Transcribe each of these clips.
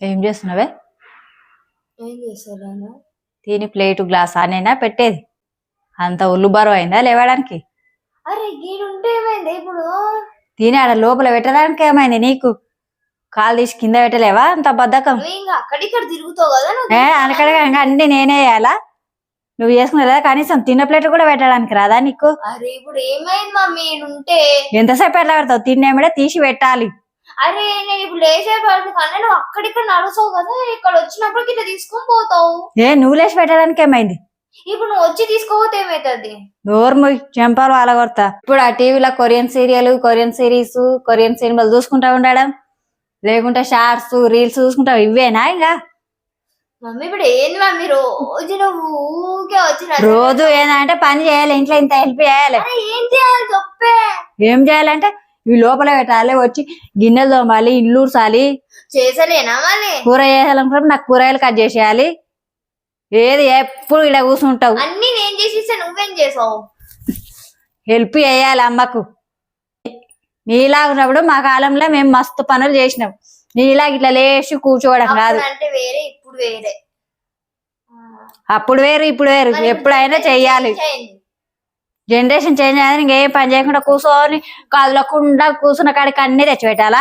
ఏం చేస్తున్నావే? ఏం చేస్తారా తిని ప్లేటు గ్లాస్? అనేనా పెట్టేది. అంత ఒళ్ళు బరువు అయిందా లేవడానికి? అరే గీడుంటే ఏమైంది? ఇప్పుడు తిని ఆడ లోపల పెట్టడానికి ఏమైంది నీకు? కాలు తీసి కింద పెట్టలేవా? అంత బద్ధకం. అక్కడిక్కడ తిరుగుతావు కదా అనకడ అన్ని నేనే వేయాలా నువ్వు చేసుకునేదా కనీసం తిన్న ప్లేట్ కూడా పెట్టడానికి రాదా నీకు? అరే ఇప్పుడు ఏమైంది మమ్మీ ఈడుంటే ఎంతసేపు ఎట్లా పెడతావు? తిన్నేమిడే తీసి పెట్టాలి. అరే నేను ఇప్పుడు లేచే పడుతుంది కానీ నువ్వు అక్కడిక్కడ నడుస్తావు కదా ఇక్కడ వచ్చినప్పుడు ఇట్లా తీసుకొని పోతావు. ఏ నువ్వు లేచి పెట్టడానికి ఏమైంది? ఇప్పుడు నువ్వు వచ్చి తీసుకోపోతే ఏమైతుంది? నోర్ము చెంపాలు అలగొడతా ఇప్పుడు ఆ టీవీలో Korean serial Korean series Korean సినిమాలు చూసుకుంటా ఉండడం. లేకుంటే షార్ట్స్ రీల్స్ చూసుకుంటా ఇవేనా ఇంకా? మమ్మీ ఇప్పుడు ఏంది మమ్మీ రోజు నువ్వు ఊకే వచ్చి నా- రోజు ఏందంటే పని చేయాలి ఇంట్లో ఇంత హెల్ప్ చేయాలి. ఏం చేయాలి చెప్పే. ఏం చేయాలంటే ఇవి లోపల పెట్టాలి వచ్చి గిన్నెలు తోమాలి ఇల్లు ఊడ్చాలి. చేసలేనా మళ్ళీ కూర చేయాలనుకున్నప్పుడు నాకు కూరగాయలు కట్ చేసేయాలి. ఏది ఎప్పుడు ఇలా కూర్చుంటావు అన్ని నేను చేసి ఇస్తే నువ్వేం చేసావు? హెల్ప్ చేయాలి అమ్మకు. నీలా ఉన్నప్పుడు మా కాలంలో మేము మస్తు పనులు చేసినాం. నీలా ఇట్లా లేచి కూర్చోవడం కాదు అంటే వేరే ఇప్పుడు వేరే. అప్పుడు వేరు ఇప్పుడు వేరు. ఎప్పుడైనా చెయ్యాలి. జనరేషన్ చేంజ్ అయ్యింది ఇంకేం పని చేయకుండా కూర్చొని కదలకుండా కూర్చున్న కాడికి అన్ని తెచ్చిపెట్టాలా?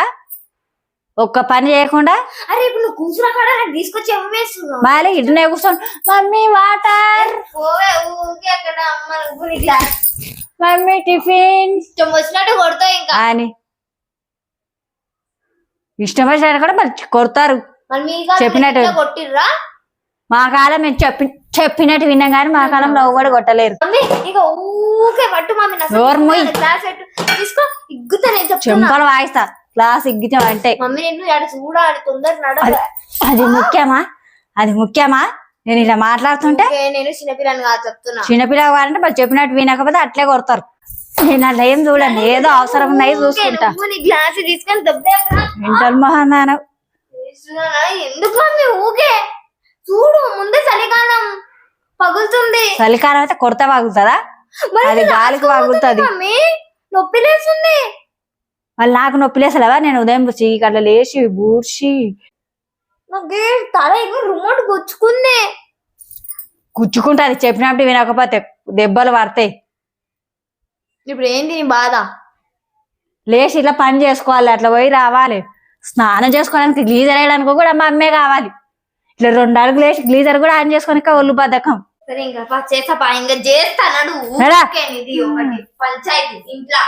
ఒక్క పని చేయకుండా? అరే ఇప్పుడు నువ్వు కూర్చున్న కాడ తీసుకొచ్చి అమ్మేస్తున్నావు మళ్ళీ ఇటునే కూర్చొని మమ్మీ వాటర్. Mummy tiffin. వచ్చినట్టు కొడతావు ఇంకా. అని. ఇష్టం వచ్చినట్టు కూడా మరి కొడతారు. చెప్పినట్టు. కొట్టిర్రా? మా కాలం మేము చెప్పి చెప్పినట్టు విన్నాం కానీ మా కాలంలో కూడా కొట్టలేరు. ఇక ఊకే పట్టు చెంపలు వాయిస్తా. క్లాస్ ఇగ్గితం అంటే. మమ్మీ చూడాలి తొందర అది ముఖ్యమా? అది ముఖ్యమా? నేను ఇలా మాట్లాడుతుంటే నేను చిన్నపిల్లని కాదు చెప్తున్నా. చిన్నపిల్ల వారంటే వాళ్ళు చెప్పినట్టు వినకపోతే అట్లే కొడతారు. నేను అట్లా ఏం చూడండి ఏదో అవసరం ఉన్నాయి చూసుకుంటా. గ్లాస్ తీసుకొని? ఎందుకు ఊకే? చలికాలం అయితే కొడతా వాగుతుందా? మరి అది గాలికి వాగుతుంది నొప్పి లేస్తుంది. వాళ్ళు నాకు నొప్పి లేసలేవా నేను ఉదయం చీకట్ల లేచి బూడ్చి. నాకు తల రిమోట్ గుచ్చుకుంది. గుచ్చుకుంటాది చెప్పినప్పుడు వినకపోతే దెబ్బలు పడతాయి. ఇప్పుడు ఏంది నీ బాధ? లేచి ఇట్లా పని చేసుకోవాలి అట్లా పోయి రావాలి. స్నానం చేసుకోవడానికి గ్లీజర్ వేయడానికి కూడా మా అమ్మే కావాలి. ఇట్లా రెండు అడుగులు వేసి గ్లీజర్ కూడా ఆన్ చేసుకోనికి ఒళ్ళు బద్ధకం. సరే ఇంకా పా చేస్తా పా. ఇంకా చేస్తా నడు నడా. ఊరికే ఇది ఒకటి. పంచాయతీ ఇంట్లో.